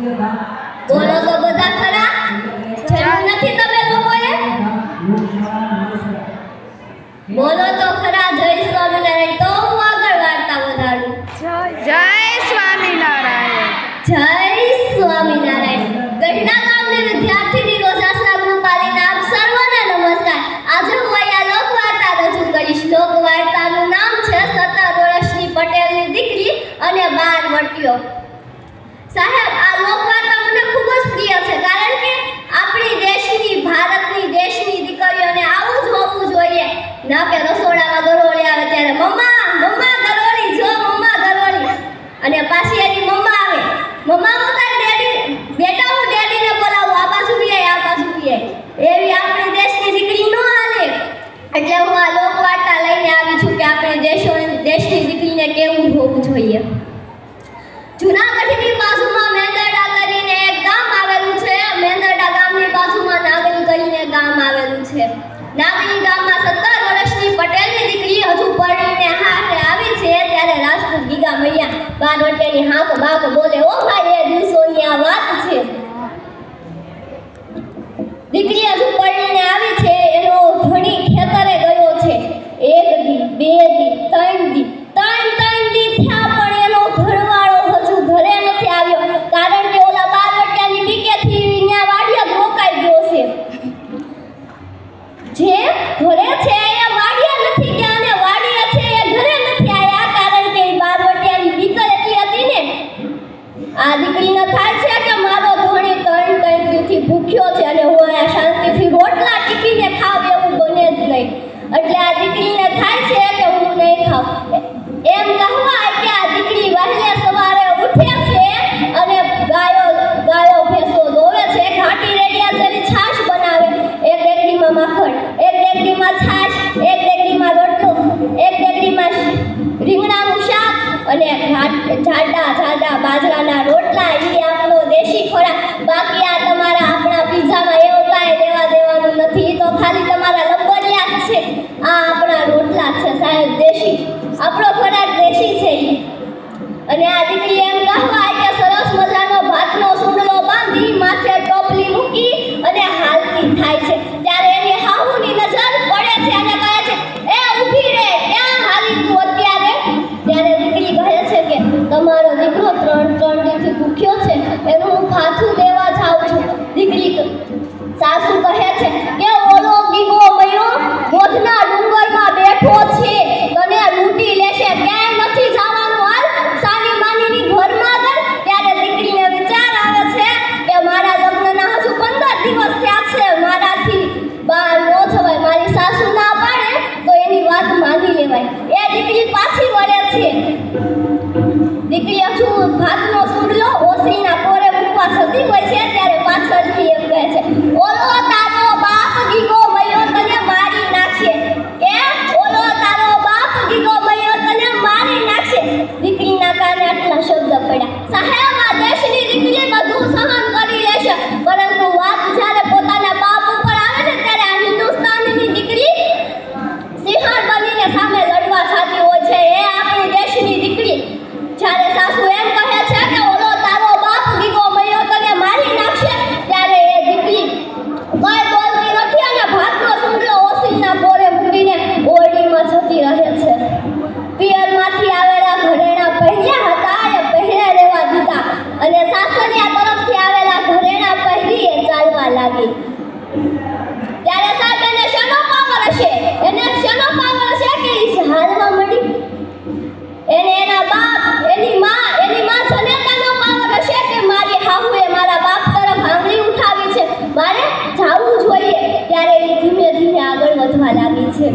બોલો તો બધા ખરા? જરૂર નથી તમે લોકોએ બોલો એટલે હું આ લોકવાર્તા લઈને આવી છું કે આપણે દેશો દેશની દીકરીને કેવું હોવું જોઈએ. જૂનાગઢની બાજુમાં મેંદરડા કરીને એક ગામ આવેલું છે. મેંદરડા ગામની બાજુમાં નાગરી કરીને ગામ આવેલું છે. નાગરી ગામમાં સત્તર વર્ષની પટેલની દીકરી હજુ પરણીને હાથે આવી છે. ત્યારે રાજપૂત ગીગા મળ્યા બાર વટેની હાંક બાક બોલે, ઓ ભાઈ જાડા જાડા બાજરાના રોટલા એ આપણો દેશી ખોરાક. બાકી આ તમારા આપણા પીઝામાં એવું કાંઈ લેવા દેવાનું નથી. તો ખાલી તમારા લંબરિયા છે. આ આપણા રોટલા છે સાહેબ, દેશી. આપણો છે. દીકરીઓ છું ભાતનો સુંડલો ઓસરીના પોરે મૂકવા સતી હોય છે, ત્યારે પાછળથી એમ કહે છે. ઓલો તારો બાપ ગીગો મયો તને મારી નાખશે. કે ઓલો તારો બાપ ગીગો મયો તને મારી નાખશે. દીકરીના કાને આટલા શબ્દ પડ્યા. સાહેબ સાસરિયા તરફથી આવેલા ઘરેણા પહેરીએ ચાલવા લાગી. ત્યારે સાહેબ, એને શેનો પાવર હશે? એને શેનો પાવર હશે કે એ હાલવા મળી? એને એના બાપ, એની માં એની માં જનેતાનો પાવર હશે કે મારી હાહુએ મારા બાપ તરફ આંગળી ઉઠાવી છે? મારે જાવું જોઈએ. ત્યારે એ ધીમે ધીમે આગળ વધવા લાગી છે.